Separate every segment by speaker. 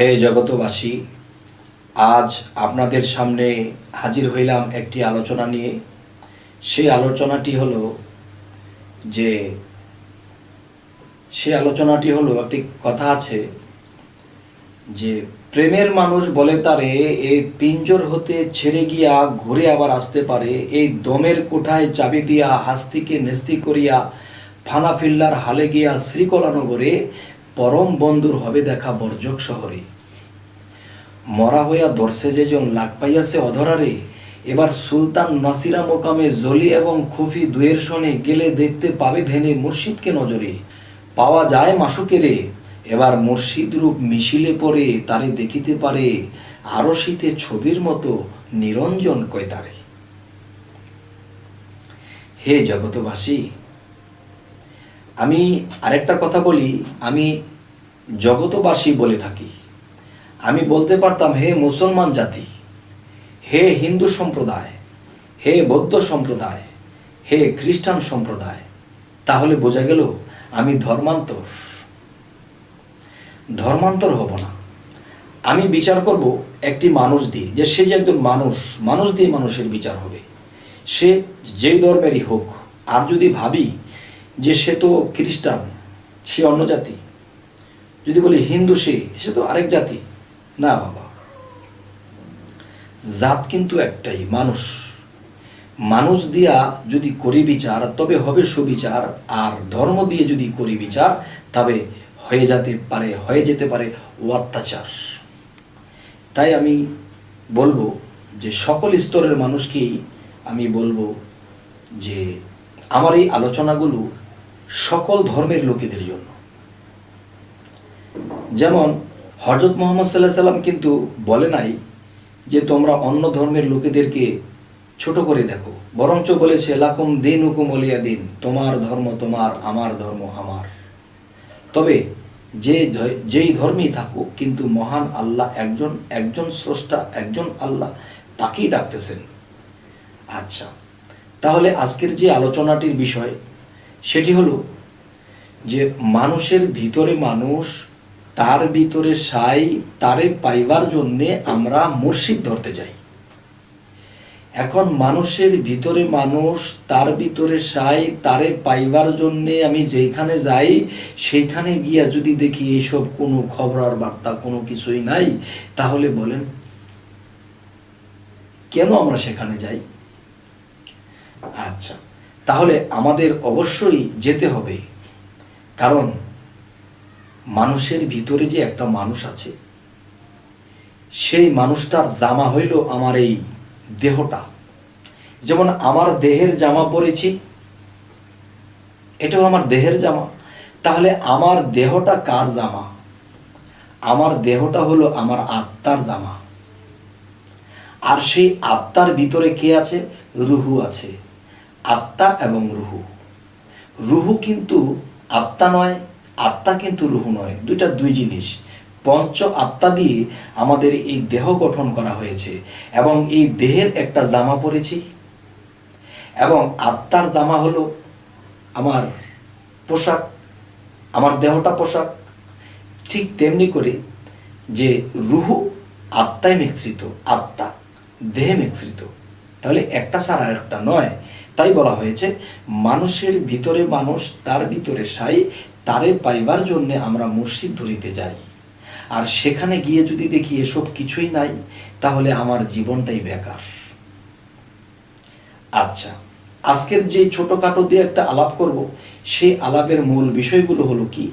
Speaker 1: হে জগতবাসী আজ আপনাদের সামনে হাজির হইলাম একটি আলোচনা নিয়ে। সেই আলোচনাটি হলো যে, সেই আলোচনাটি হলো একটি কথা আছে যে, প্রেমের মানুষ বলে তারে এই পিঞ্জর হতে ছেড়ে গিয়া ঘুরে আবার আসতে পারে। এই দমের কোঠায় চাবি দিয়া হাস্তিকে নেস্তি করিয়া ফানা ফিল্লার হালে গিয়া শ্রীকলানগরে পরম বন্ধুর হবে দেখা বর্জক শহরে। মরা হইয়া দর্শে যেজন লাগ পাইয়াছে অধরারে, এবার সুলতান নাসিরা মোকামে জলি এবং খুফি দুয়ের শনে গেলে দেখতে পাবে ধেনে মুর্শিদকে নজরে। পাওয়া যায় মাসুকেরে, এবার মুর্শিদ রূপ মিশিলে পরে তারে দেখিতে পারে আরও শীতে ছবির মতো নিরঞ্জন কয় তারে হে জগতবাসী আমি আরেকটা কথা বলি, আমি জগতবাসী বলে থাকি। আমি বলতে পারতাম, হে মুসলমান জাতি, হে হিন্দু সম্প্রদায়, হে বৌদ্ধ সম্প্রদায়, হে খ্রিস্টান সম্প্রদায়, তাহলে বোঝা গেল আমি ধর্মান্তর। ধর্মান্তর হব না। আমি বিচার করব একটি মানুষ দিয়ে, যে সে যে একজন মানুষ মানুষ দিয়ে মানুষের বিচার হবে। সে যেই ধর্মেরই হোক, আর যদি ভাবি যে সে তো খ্রিস্টান, সে অন্য জাতি। যদি বলি হিন্দু সে সে তো আরেক জাতি। না বাবা। জাত কিন্তু একটাই, মানুষ। মানুষ দিয়া যদি করি বিচার, তবে হবে সুবিচার, আর ধর্ম দিয়ে যদি করি বিচার, তবে হয়ে যেতে পারে, হয়ে যেতে পারে অত্যাচার। তাই আমি বলব যে সকল স্তরের মানুষকেই আমি বলব যে আমার এই আলোচনাগুলো সকল ধর্মের লোকেদের জন্য। যেমন হজরত মোহাম্মদ সাল্লাহ সাল্লাম কিন্তু বলে নাই যে তোমরা অন্য ধর্মের লোকেদেরকে ছোট করে দেখো। বরঞ্চ বলেছে, লাকুম দিন হুকুম অলিয়া দিন, তোমার ধর্ম তোমার, আমার ধর্ম আমার। তবে যে যেই ধর্মেই থাকুক, কিন্তু মহান আল্লাহ একজন একজন স্রষ্টা, একজন আল্লাহ তাকেই ডাকতেছেন। আচ্ছা তাহলে আজকের যে আলোচনাটির বিষয় সেটি হলো যে মানুষের ভিতরে মানুষ, তার ভিতরে সাই, তারে পাইবার জন্যে আমরা মুর্শিদ ধরতে যাই। এখন মানুষের ভিতরে মানুষ, তার ভিতরে সাই, তারে পাইবার জন্যে আমি যেখানে যাই, সেইখানে গিয়া যদি দেখি এইসব কোনো খবর আর বার্তা, কোনো কিছুই নাই, তাহলে বলেন, কেন আমরা সেখানে যাই? আচ্ছা। তাহলে আমাদের অবশ্যই যেতে হবে। কারণ মানুষের ভিতরে যে একটা মানুষ আছে, সেই মানুষটার জামা হইল আমার এই দেহটা। যেমন আমার দেহের জামা পরেছি, এটাও আমার দেহের জামা। তাহলে আমার দেহটা কার জামা? আমার দেহটা হলো আমার আত্মার জামা। আর সেই আত্মার ভিতরে কে আছে? রুহু আছে। আত্মা এবং রুহু। রুহু কিন্তু আত্মা নয়, আত্মা কিন্তু রুহু নয়। দুইটা দুই জিনিস। পঞ্চ আত্মা দিয়ে আমাদের এই দেহ গঠন করা হয়েছে এবং এই দেহের একটা জামা পরেছি এবং আত্মার জামা হলো আমার পোশাক, আমার দেহটা পোশাক। ঠিক তেমনি করে যে রুহু আত্মায় মিশ্রিত, আত্মা দেহে মিশ্রিত। তাহলে একটা ছাড়া একটা নয়। তাই বলা হয়েছে, মানুষের ভিতরে মানুষ, তার ভিতরে সাই, তারে পাইবার জন্যে আমরা মুর্শিদ ধরিতে যাই। আর সেখানে গিয়ে যদি দেখি এসব কিছুই নাই, তাহলে আমার জীবনটাই বেকার। আচ্ছা আজকের যে ছোটখাটো দিয়ে একটা আলাপ করব, সেই আলাপের মূল বিষয়গুলো হলো কি?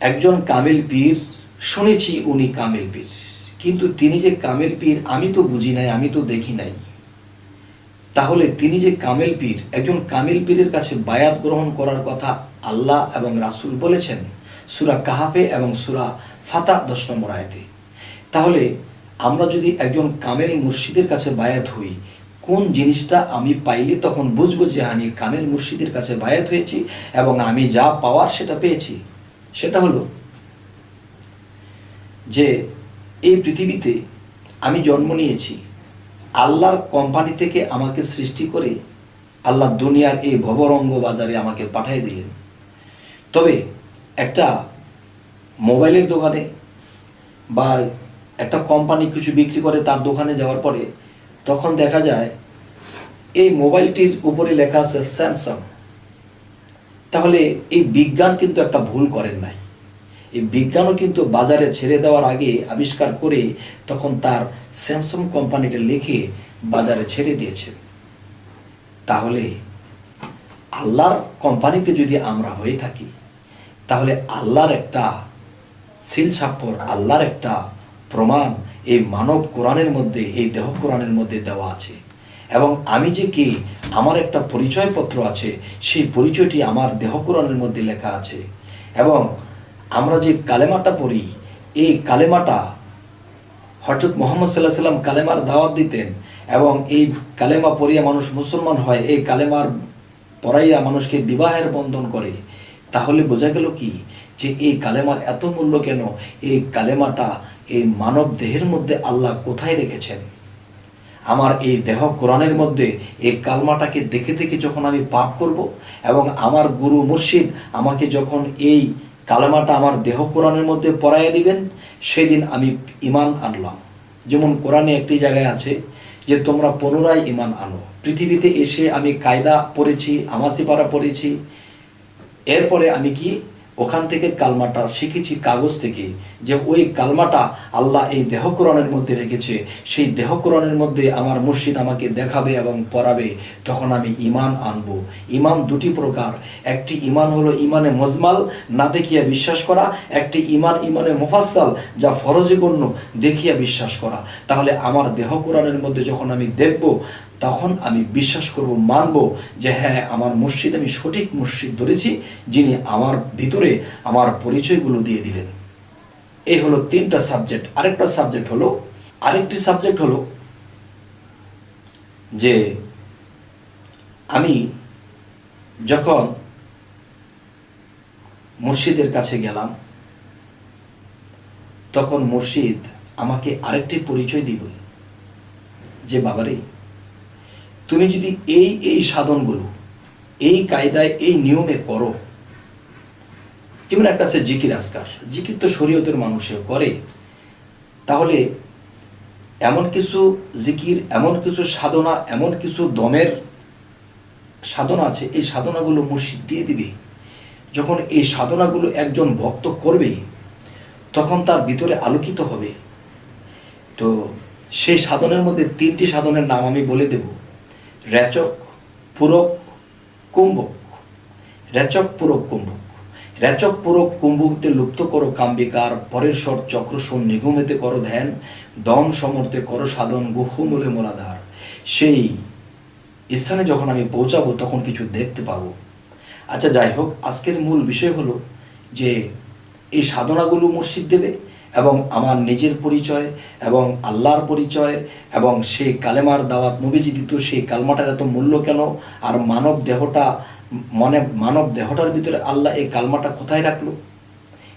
Speaker 1: একজন কামেল পীর, শুনেছি উনি কামেল পীর। কিন্তু তিনি যে কামেল পীর, আমি তো বুঝি নাই, আমি তো দেখি নাই। তাহলে তিনি যে কামেল পীর, একজন কামেল পীরের কাছে বায়াত গ্রহণ করার কথা আল্লাহ এবং রাসূল বলেছেন, সুরা কাহাফে এবং সুরা ফাতা দশ নম্বর আয়াতে। তাহলে আমরা যদি একজন কামেল মুর্শিদের কাছে বায়াত হই, কোন জিনিসটা আমি পাইলে তখন বুঝব যে আমি কামেল মুর্শিদের কাছে বায়াত হয়েছি এবং আমি যা পাওয়ার সেটা পেয়েছি? সেটা হলো যে এই পৃথিবীতে আমি জন্ম নিয়েছি। আল্লাহর কোম্পানি থেকে আমাকে সৃষ্টি করে আল্লাহ দুনিয়ার এই ভবরঙ্গ বাজারে আমাকে পাঠিয়ে দিলেন। তবে একটা মোবাইলের দোকানে বা একটা কোম্পানি কিছু বিক্রি করে তার দোকানে যাওয়ার পরে তখন দেখা যায় এই মোবাইলটির উপরে লেখা আছে স্যামসাং। তাহলে এই বিজ্ঞান কিন্তু একটা ভুল করেন নাই। এই বিজ্ঞানও কিন্তু বাজারে ছেড়ে দেওয়ার আগে আবিষ্কার করে তখন তার স্যামসাং কোম্পানিটা লিখে বাজারে ছেড়ে দিয়েছে। তাহলে আল্লাহর কোম্পানিতে যদি আমরা হয়ে থাকি, তাহলে আল্লাহর একটা সিল সাপ্পর আল্লাহর একটা প্রমাণ এই মানব কোরআনের মধ্যে, এই দেহ কোরআনের মধ্যে দেওয়া আছে। এবং আমি যে কি আমার একটা পরিচয়পত্র আছে, সেই পরিচয়টি আমার দেহ কোরআনের মধ্যে লেখা আছে। এবং আমরা যে কালেমাটা পড়ি, এই কালেমাটা হজরত মোহাম্মদ সাল্লাহ সাল্লাম কালেমার দাওয়াত দিতেন এবং এই কালেমা পড়িয়া মানুষ মুসলমান হয়, এই কালেমার পড়াইয়া মানুষকে বিবাহের বন্ধন করে। তাহলে বোঝা গেল কি? যে এই কালেমার এত মূল্য কেন? এই কালেমাটা এই মানব দেহের মধ্যে আল্লাহ কোথায় রেখেছেন? আমার এই দেহ কোরআনের মধ্যে এই কালমাটাকে দেখে দেখে যখন আমি পাপ করব এবং আমার গুরু মুর্শিদ আমাকে যখন এই কালেমাটা আমার দেহ কোরআনের মধ্যে পড়াইয়া দিবেন, সেদিন আমি ইমান আনলাম। যেমন কোরআনে একটি জায়গায় আছে যে, তোমরা পুনরায় ইমান আনো। পৃথিবীতে এসে আমি কায়দা পড়েছি আমাসিপাড়া পড়েছি। এরপরে আমি কি ওখান থেকে কালমাটা শিখেছি কাগজ থেকে যে ওই কালমাটা আল্লাহ এই দেহ কোরআনের মধ্যে রেখেছে। সেই দেহ কোরআনের মধ্যে আমার মুর্শিদ আমাকে দেখাবে এবং পড়াবে, তখন আমি ইমান আনব। ইমান দুটি প্রকার। একটি ইমান হলো ইমানে মজমাল, না দেখিয়া বিশ্বাস করা। একটি ইমান ইমানে মুফাসসাল, যা ফরজে গণ্য, দেখিয়া বিশ্বাস করা। তাহলে আমার দেহ কোরআনের মধ্যে যখন আমি দেখব তখন আমি বিশ্বাস করব, মানব যে হ্যাঁ আমার মসজিদ, আমি সঠিক মসজিদ ধরেছি, যিনি আমার ভিতরে আমার পরিচয়গুলো দিয়ে দিলেন। এই হলো তিনটা সাবজেক্ট আরেকটা সাবজেক্ট হলো, আরেকটি সাবজেক্ট হলো যে আমি যখন মুর্শিদের কাছে গেলাম, তখন মুর্শিদ আমাকে আরেকটি পরিচয় দিবে। যে বাবারে তুমি যদি এই এই সাধনগুলো, এই কায়দায়, এই নিয়মে করো যেমন একটা আছে জিকির আজকার। জিকির তো শরীয়তের মানুষেও করে। তাহলে এমন কিছু জিকির, এমন কিছু সাধনা, এমন কিছু দমের সাধনা আছে, এই সাধনাগুলো মুর্শিদ দিয়ে দিবে। যখন এই সাধনাগুলো একজন ভক্ত করবে, তখন তার ভিতরে আলোকিত হবে। তো সেই সাধনের মধ্যে তিনটি সাধনের নাম আমি বলে দেব। রেচক, পূরক, কুম্ভক। রেচক, পূরক, কুম্ভক। রেচক, পূরক, কুম্ভকতে লুপ্ত করো কাম্বিকার, পরের স্বর চক্রসন নিগমেতে করো ধ্যান, দম সমর্থে করো সাধন গুহমূলে মোলাধার। সেই স্থানে যখন আমি পৌঁছাবো, তখন কিছু দেখতে পাবো। আচ্ছা যাই হোক, আজকের মূল বিষয় হলো যে, এই সাধনাগুলো মুর্শিদ দেবে এবং আমার নিজের পরিচয় এবং আল্লাহর পরিচয় এবং সেই কালেমার দাওয়াত নবীজি দিত, সেই কালমাটার এত মূল্য কেন? আর মানব দেহটা, মনে মানব দেহটার ভিতরে আল্লাহ এই কালমাটা কোথায় রাখল?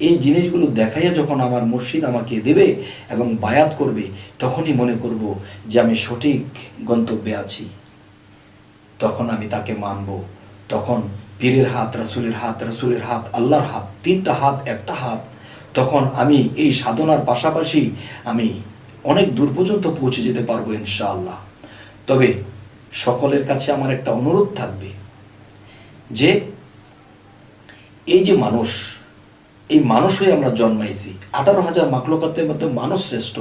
Speaker 1: এই জিনিসগুলো দেখাইয়া যখন আমার মুর্শিদ আমাকে দেবে এবং বায়াত করবে, তখনই মনে করব যে আমি সঠিক গন্তব্যে আছি। তখন আমি তাকে মানব। তখন পীরের হাত, রাসুলের হাত রাসুলের হাত, আল্লাহর হাত, তিনটা হাত, একটা হাত তখন আমি এই সাধনার পাশাপাশি আমি অনেক দূর পর্যন্ত পৌঁছে যেতে পারব ইনশাআল্লাহ। তবে সকলের কাছে আমার একটা অনুরোধ থাকবে যে, এই যে মানুষ, এই মানুষ হয়ে আমরা জন্মাইছি, আঠারো হাজার মাকলকাতের মধ্যে মানুষ শ্রেষ্ঠ,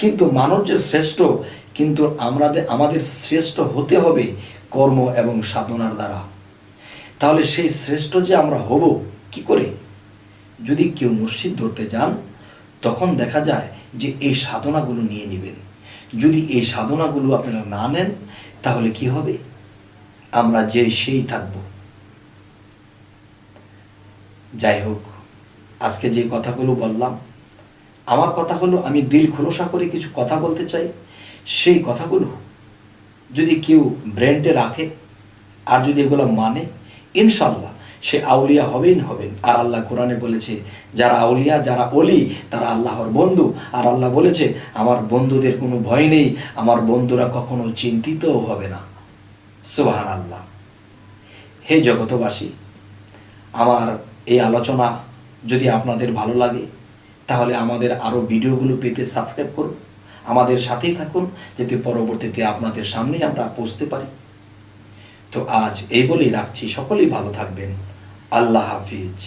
Speaker 1: কিন্তু মানুষ যে শ্রেষ্ঠ, কিন্তু আমাদের আমাদের শ্রেষ্ঠ হতে হবে কর্ম এবং সাধনার দ্বারা। তাহলে সেই শ্রেষ্ঠ যে আমরা হব, কি করে? যদি কেউ মুর্শিদ ধরতে যান, তখন দেখা যায় যে এই সাধনাগুলো নিয়ে নেবেন। যদি এই সাধনাগুলো আপনারা না নেন, তাহলে কি হবে? আমরা যে সেই থাকব। যাই হোক, আজকে যে কথাগুলো বললাম, আমার কথা হলো, আমি দিল খোলসা করে কিছু কথা বলতে চাই। সেই কথাগুলো যদি কেউ ব্রেন্ডে রাখে, আর যদি এগুলো মানে ইনশাল্লাহ সে আউলিয়া হবেন হবেন। আর আল্লাহ কোরআনে বলেছে, যারা আউলিয়া, যারা অলি তারা আল্লাহর বন্ধু। আর আল্লাহ বলেছে, আমার বন্ধুদের কোনো ভয় নেই, আমার বন্ধুরা কখনো চিন্তিতও হবে না। সুবাহান আল্লাহ হে জগতবাসী আমার এই আলোচনা যদি আপনাদের ভালো লাগে, তাহলে আমাদের আরও ভিডিওগুলো পেতে সাবস্ক্রাইব করুন। আমাদের সাথেই থাকুন, যাতে পরবর্তীতে আপনাদের সামনে আমরা পৌঁছতে পারি। তো আজ এই বলেই রাখছি। সকলেই ভালো থাকবেন। আল্লাহ হাফিজ।